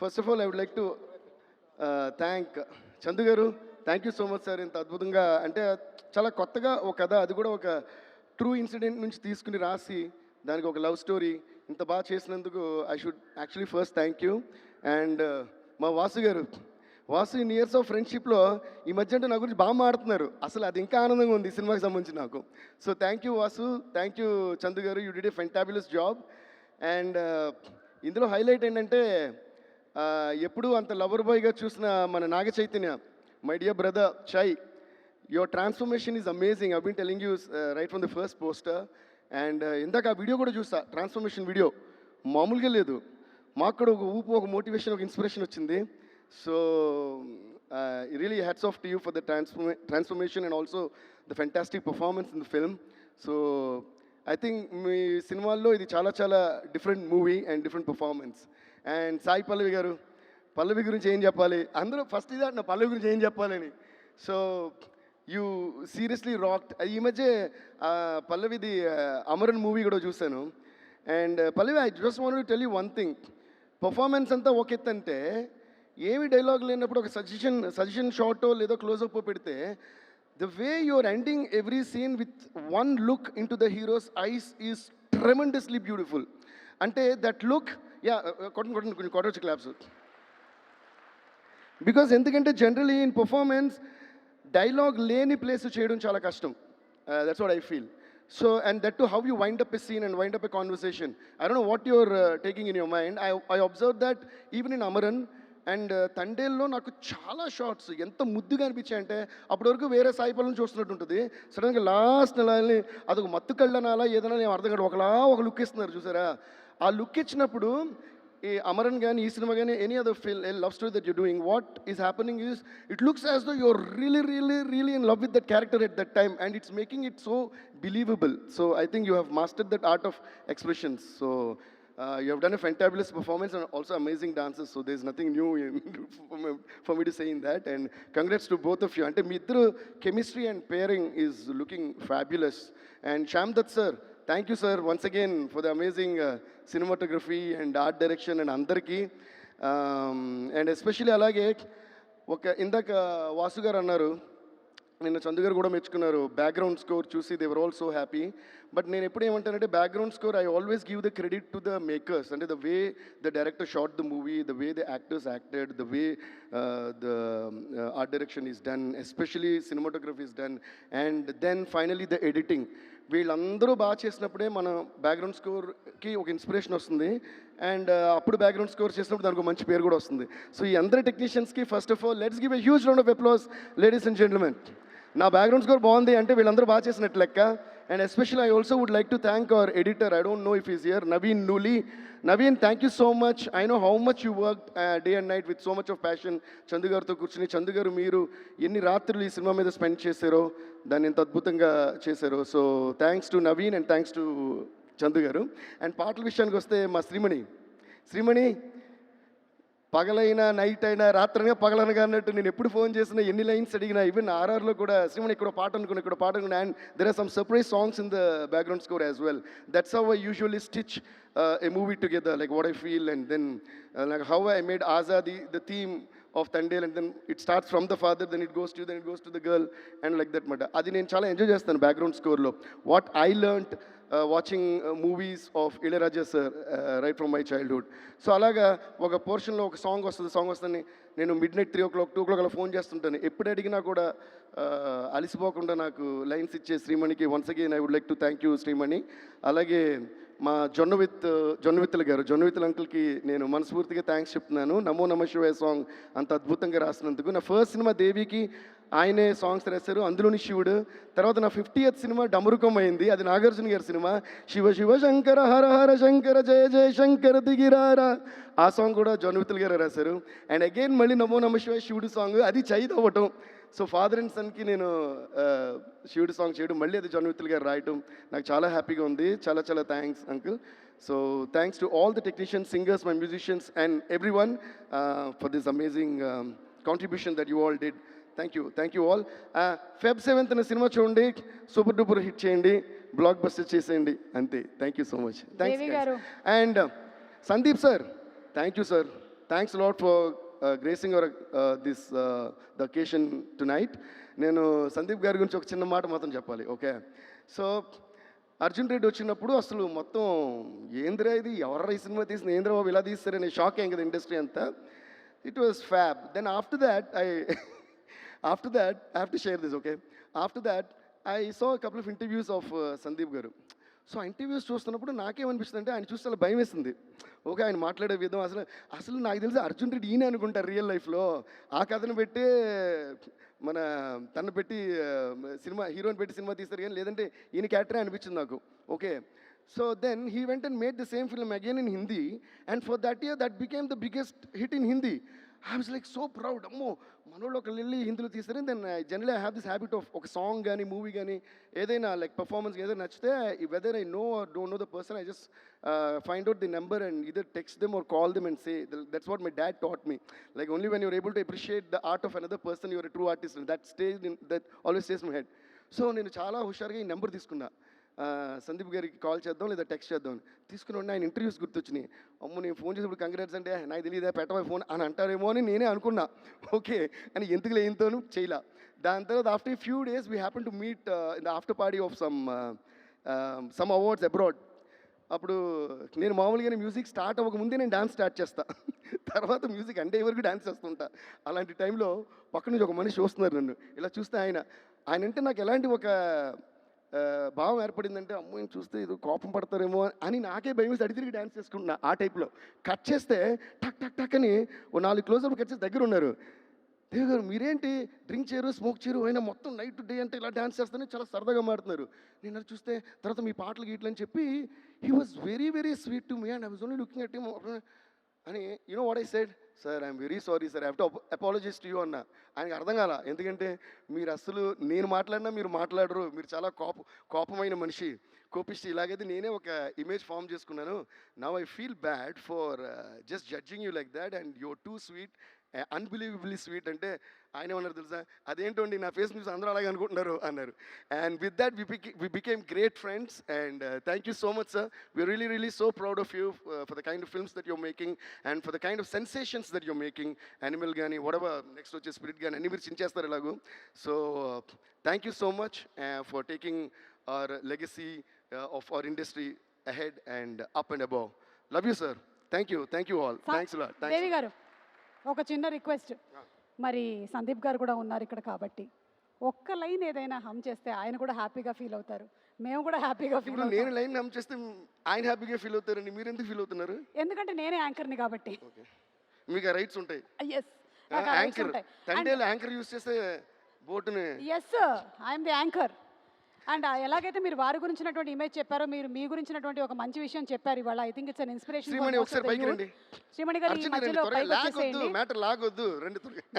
First of all I would like to thank Chandu గారు. Thank you so much sir ఇంత అద్భుతంగా అంటే చాలా కొత్తగా ఒక కథ అది కూడా ఒక ట్రూ ఇన్సిడెంట్ నుంచి తీసుకుని రాసి దానికి ఒక లవ్ స్టోరీ ఇంత బాగా చేసినందుకు I should actually first thank you and మా Vasu garu Vasu in years of ఫ్రెండ్షిప్లో ఈ మధ్య అంటే నా గురించి బాగా మాడుతున్నారు అసలు అది ఇంకా ఆనందంగా ఉంది సినిమాకి సంబంధించి నాకు. So thank you Vasu. Thank you Chandu గారు. You did a fantabulous job and ఇందులో హైలైట్ ఏంటంటే ఎప్పుడూ అంత లవర్ బాయ్గా చూసిన మన Naga Chaitanya my dear brother Chai your transformation is amazing I been telling you right from the first poster and ఇందాక ఆ వీడియో కూడా చూసా ట్రాన్స్ఫర్మేషన్ వీడియో మామూలుగా లేదు. మాకు కూడా ఒక ఊపు ఒక మోటివేషన్ ఒక ఇన్స్పిరేషన్ వచ్చింది. So really hats off to you for the ట్రాన్స్ఫర్మే transformation and also the fantastic performance in the film so I think మీ సినిమాల్లో ఇది చాలా చాలా different movie and different performance and Sai Pallavi గారు పల్లవి గురించి ఏం చెప్పాలి? అందరూ ఫస్ట్ ఇది నా పల్లవి గురించి ఏం చెప్పాలని. సో యూ సీరియస్లీ రాక్ట్ ఈ మధ్య పల్లవిది అమరన్ మూవీ కూడా చూశాను. And Pallavi I just want tell you one thing. Performance అంతా ఒక ఎత్తంటే అంటే ఏమి డైలాగ్ లేనప్పుడు ఒక సజెషన్ సజెషన్ షార్టో లేదో క్లోజప్ పెడితే the way your ending every scene with one look in to the hero's eyes is tremendously beautiful. అంటే that look యా కొట్టండి కొట్టండి కొంచెం కొట్టవచ్చు క్లాప్స్ బికాజ్ ఎందుకంటే జనరలీ ఇన్ పర్ఫార్మెన్స్ డైలాగ్ లేని ప్లేస్ చేయడం చాలా కష్టం. That's what I feel so and that to how you wind up a scene and wind up a conversation I don't know what your taking in your mind I I observe that even in Amaran and తండేల్లో నాకు చాలా shorts ఎంత ముద్దుగా అనిపించాయంటే అప్పటి వరకు వేరే సాయిపల్లని చూస్తున్నట్టు ఉంటుంది. సడన్గా లాస్ట్ నెలని అదొక మత్తు కళ్ళనాలా ఏదైనా నేను అర్థం కాదు ఒకలా ఒక లుక్ ఇస్తున్నారు చూసారా? ఆ లుక్ ఇచ్చినప్పుడు ఈ అమరన్ కానీ ఈ సినిమా కానీ any other film love story that you doing what is happening is it looks as though you're really really really in love with that character at that time and it's making it so believable so I think you have mastered that art of expressions so you have done a fantabulous performance and also amazing dances so there is nothing new for me to say in that and congrats to both of you అంటే మీ ఇద్దరు chemistry and pairing is looking fabulous and Shyam Dutt sir thank you sir once again for the amazing cinematography and art direction and అందరికీ. And especially అలాగే ఒక ఇందాక వాసు గారు అన్నారు నిన్న చందు గారు కూడా మెచ్చుకున్నారు. బ్యాక్గ్రౌండ్ స్కోర్ చూసి they were all so happy but నేను ఎప్పుడు ఏమంటానంటే background score I always give the credit to the makers అంటే the way the director shot the movie the way the actors acted the way the art direction is done especially cinematography is done and then finally the editing వీళ్ళందరూ బాగా చేసినప్పుడే మన background స్కోర్కి ఒక inspiration వస్తుంది. And అప్పుడు background score చేసినప్పుడు దానికి మంచి పేరు కూడా వస్తుంది. సో ఈ అందరి టెక్నీషియన్స్కి first of all let's give a huge round of applause ladies and gentlemen నా బ్యాక్గ్రౌండ్ స్కోర్ బాగుంది అంటే వీళ్ళందరూ బాగా చేసినట్టు లెక్క. And special I also would like to thank our editor I don't know if is here Naveen Nooli Naveen thank you so much I know how much you work day and night with so much of passion Chandu గారితో కూర్చుని చందు గారు మీరు ఎన్ని రాత్రులు ఈ cinema మీద spend చేశారో దాన్ని ఎంత అద్భుతంగా చేశారో. So thanks to Naveen and thanks to Chandu garu. And పాటల విషయానికి వస్తే మా శ్రీమణి. శ్రీమణి పగలైనా నైట్ అయినా రాత్రైనా పగలనగా అన్నట్టు నేను ఎప్పుడు ఫోన్ చేసినా ఎన్ని లైన్స్ అడిగినా ఈవెన్ ఆర్ఆర్లో కూడా శ్రీమణి ఇక్కడ పాట అనుకున్నా ఇక్కడ పాట అనుకున్నా and there are some surprise songs in the background score as well that's how I usually stitch a movie together like what I feel and then like how I made Azadi the theme of Thandel and then it starts from the father then it goes to then it goes to the girl and like that మాట అది నేను చాలా enjoy చేస్తాను background స్కోర్లో what I learnt watching movies of Ilaiyaraaja sir right from my childhood so అలాగా ఒక పోర్షన్లో ఒక song వస్తుంది సాంగ్ వస్తుంది నేను midnight three o'clock two o'clock అలా ఫోన్ చేస్తుంటాను ఎప్పుడు అడిగినా కూడా అలసిపోకుండా నాకు లైన్స్ ఇచ్చే శ్రీమణికి once again I would like to thank you Srimani అలాగే మా జొన్న విత్ జొన్న విత్తుల గారు జొన్న విత్తుల అంకుల్కి నేను మనస్ఫూర్తిగా థ్యాంక్స్ చెప్తున్నాను. నమో నమ శివాయ సాంగ్ అంత అద్భుతంగా రాసినందుకు. నా ఫస్ట్ సినిమా దేవికి ఆయనే సాంగ్స్ రాశారు. అందులోని శివుడు. తర్వాత నా ఫిఫ్టీయత్ సినిమా డమరుకం అయింది. అది నాగార్జున గారి సినిమా. శివ శివ శంకర హర హర శంకర జయ జయ శంకర దిగిరారా. ఆ సాంగ్ కూడా జొన్న విత్తుల గారు రాశారు. అండ్ అగైన్ మళ్ళీ నమో నమ శివాయ శివుడు సాంగ్ అది చైదవ్వటం సో ఫాదర్ అండ్ సన్కి నేను శివుడి సాంగ్ చేయడం మళ్ళీ అది జొన్న విత్తుల గారు రాయటం నాకు చాలా హ్యాపీగా ఉంది. చాలా చాలా thanks uncle so thanks to all the technicians singers my musicians and everyone for this amazing contribution that you all did thank you thank you all Feb seventh అనే సినిమా చూడండి. సూపర్ డూపర్ హిట్ చేయండి. Blockbuster చేసేయండి. అంతే. Thank you so much. Thanks and Sandeep sir thank you sir thanks lot for gracing our this the occasion tonight నేను సందీప్ గారి గురించి ఒక చిన్న మాట మాత్రం చెప్పాలి ఓకే? సో అర్జున్ రెడ్డి వచ్చినప్పుడు అసలు మొత్తం ఏంద్రా ఇది? ఎవరు ఈ సినిమా తీసిన ఏంద్రా బాబు ఇలా తీస్తారనే షాక్ ఏం కదా ఇండస్ట్రీ అంతా. It was fab then after that I after that I have to share this okay after that I so couple of interviews of Sandeep garu so ఆ ఇంటర్వ్యూస్ చూస్తున్నప్పుడు నాకేమనిపిస్తుంది అంటే ఆయన చూస్తే భయం వేస్తుంది. ఓకే ఆయన మాట్లాడే విధం అసలు అసలు నాకు తెలిసి అర్జున్ రెడ్డి ఈయన అనుకుంటారు రియల్ లైఫ్లో ఆ కథను పెట్టి మన తను పెట్టి సినిమా హీరోని పెట్టి సినిమా తీస్తారు కానీ లేదంటే ఈయన క్యారెక్టరే అనిపించింది నాకు. Okay. So then he went and made the same film again in Hindi and for that year that became the biggest hit in Hindi I was like so proud అమ్మో మనోళ్ళు ఒక వెళ్ళి హిందీలో తీస్తారు then generally I have this habit of ఒక song కానీ movie కానీ ఏదైనా లైక్ పర్ఫార్మెన్స్ ఏదైనా నచ్చితే whether I know don't know the person I just find out the number and either text them or call them and say that's what my dad taught me like only when you're able to appreciate the art of another person you're true artist that stage that always stays my head so నేను చాలా హుషారుగా ఈ number తీసుకున్నా. సందీప్ గారికి call చేద్దాం లేదా text చేద్దాం. తీసుకుని ఉండి ఆయన ఇంటర్వ్యూస్ గుర్తొచ్చినాయి. అమ్మ నేను ఫోన్ చేసినప్పుడు కంగ్రాట్స్ అంటే నాకు తెలియదా పెట్టవా ఫోన్ అని అంటారేమో అని నేనే అనుకున్నా. ఓకే. అని ఎందుకు లేనితోను చేయలా. దాని తర్వాత after few days we happen to meet in the after party of some some awards abroad అప్పుడు నేను మామూలుగానే మ్యూజిక్ స్టార్ట్ అవ్వక ముందే నేను డాన్స్ స్టార్ట్ చేస్తా. తర్వాత మ్యూజిక్ అంటే వరకు డ్యాన్స్ చేస్తుంటా. అలాంటి టైంలో పక్క నుంచి ఒక మనిషి చూస్తున్నారు నన్ను. ఇలా చూస్తే ఆయన. ఆయన అంటే నాకు ఎలాంటి ఒక భావం ఏర్పడిందంటే అమ్మాయిని చూస్తే ఇది కోపం పడతారేమో అని నాకే భయం వేసి తిరిగి డ్యాన్స్ చేసుకుంటున్నా ఆ టైప్లో. కట్ చేస్తే టక్ టక్ టక్ అని ఓ నాలుగు క్లోజప్ కట్ చేసి దగ్గర ఉన్నారు దేవ్ గారు మీరేంటి? డ్రింక్ చేయరు స్మోక్ చేయరు అయినా మొత్తం నైట్ డే అంటే ఇలా డ్యాన్స్ చేస్తాను చాలా సరదాగా మాడుతున్నారు నేను అది చూస్తే తర్వాత మీ పాటలు గీట్లని చెప్పి he was very very sweet to me and I was only looking at అని you know what I said sir I'm very sorry sir have to apologist to you అన్న. ఆయనకి అర్థం కాల. ఎందుకంటే మీరు అసలు నేను మాట్లాడినా మీరు మాట్లాడరు. మీరు చాలా కోప కోపమైన మనిషి. కోపిష్టి. ఇలాగైతే నేనే ఒక ఇమేజ్ ఫామ్ చేసుకున్నాను. Now I feel bad for just judging you like that and you're too sweet unbelievably sweet అంటే ఆయన ఏమన్నారు తెలుసా? అదేంటండి నా ఫేస్ న్యూస్ అందరూ అలాగే అనుకుంటున్నారు అన్నారు. And with that we we became great friends and thank you so much sir we really really so proud of you for the kind of films that you're making and for the kind of sensations that you're making Animal కానీ వడవ next వచ్చే spirit కానీ అన్ని మీరు చించేస్తారు ఇలాగూ so thank you so much for taking our legacy of our industry ahead and up and above love you sir thank you thank you all thanks lot thanks గారు ఒక చిన్న రిక్వెస్ట్. మరి సందీప్ గారు కూడా ఉన్నారు ఇక్కడ కాబట్టి. ఒక్క లైన్ ఏదైనా హమ్ చేస్తే ఆయన కూడా హ్యాపీగా ఫీల్ అవుతారు. మేము కూడా హ్యాపీగా ఫీల్ నేను లైన్ నమ్ము చేస్తే ఆయన హ్యాపీగా ఫీల్ అవుతారండి. మీరు ఎందుకు ఫీల్ అవుతున్నారు? ఎందుకంటే నేనే యాంకర్ని కాబట్టి. మీకు రైట్స్ ఉంటాయి. Yes anchor. Thandel anchor use చేస్తే బోటుని yes I'm the anchor and ఎలాగైతే మీరు వారి గురించినటువంటి ఇమేజ్ చెప్పారో మీరు మీ గురించినటువంటి ఒక మంచి విషయం చెప్పారు ఇవాళ. I think it's an inspiration Srimani garu ఈ మధ్యలో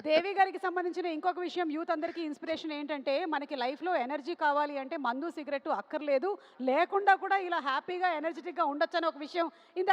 దేవి గారికి సంబంధించిన ఇంకొక విషయం యూత్ అందరికీ ఇన్స్పిరేషన్ ఏంటంటే మనకి లైఫ్లో ఎనర్జీ కావాలి అంటే మందు సిగరెట్ అక్కర్లేదు. లేకుండా కూడా ఇలా హ్యాపీగా ఎనర్జెటిక్గా ఉండొచ్చు అని ఒక విషయం ఇంత